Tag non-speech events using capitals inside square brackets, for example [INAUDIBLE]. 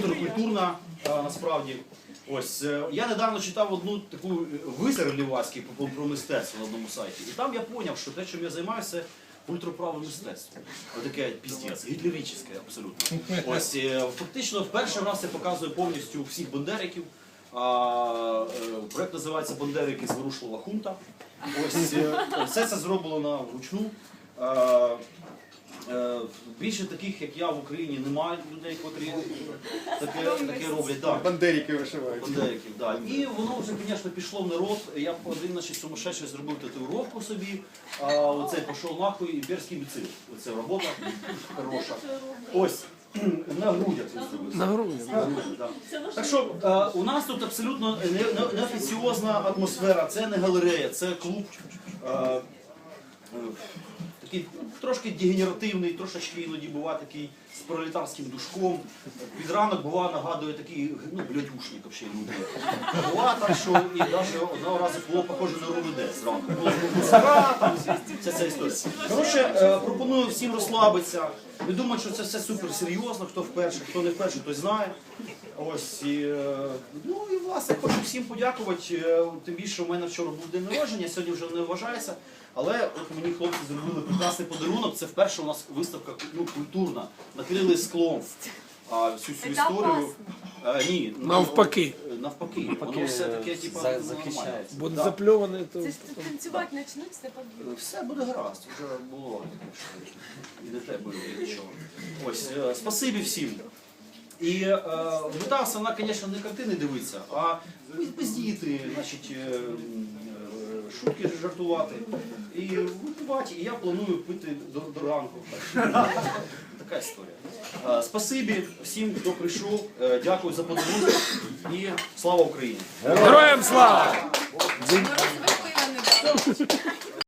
контркультурна насправді. Ось е, я недавно читав одну таку е, висер лівацький про, мистецтво на одному сайті. І там я зрозумів, що те, чим я займаюся, ультраправе мистецтво. Таке піздець, гітлерічне абсолютно. Ось е, фактично в перший раз я показую повністю всіх бандериків. А, е, проект називається Бандерики зворушлива хунта. Ось е, все це зроблено вручну. Е, Більше таких, як я в Україні, немає людей, котрі таке, таке роблять. Да. Бандерики вишивають. Бандериків, да. І воно вже, звісно, пішло в народ. Я один значить, сумасшедший зробив татуїровку собі, а оцей пішов нахуй імперський біцил. Оце робота хороша. Ось. [CLEARS THROAT] На грудях. На грудях. На грудях. Так що е, у нас тут абсолютно не- не- неофіціозна атмосфера, це не галерея, це клуб. е, Такий трошки дегенеративний, трошечки іноді буває такий з пролетарським душком. Під ранок бува, нагадує такий ну, блядюшник взагалі люди. Буває так, що і навіть одного разу було похоже на РУВД зранку. Було там вся ця історія. Коротше, е, пропоную всім розслабитися. Не думаю, що це все супер серйозно, хто вперше, хто не вперше, той знає. Ось і, е, ну і власне хочу всім подякувати. е, Тим більше у мене вчора був день народження, сьогодні вже не вважається. Але от мені хлопці зробили прекрасний подарунок. Це вперше у нас виставка ну, культурна. Накрили склом а, всю цю історію. Е, ні, Навпаки. Е, Навпаки. Воно все таке, типу, за- захищається. Буде Да. запльований, то Це ж танцювати почнуть, це поб'ють. Все буде гаразд, вже було що і не те буде нічого. Ось, е, спасибі всім. І е, мета основна, звісно, не картини дивитися, а бездіяти, значить, е, м, е, шутки жартувати і випивати. І я планую пити до, до ранку. Така історія. Е, спасибі всім, хто прийшов. Е, дякую за подарунок і слава Україні! героям слава! Мороз дав.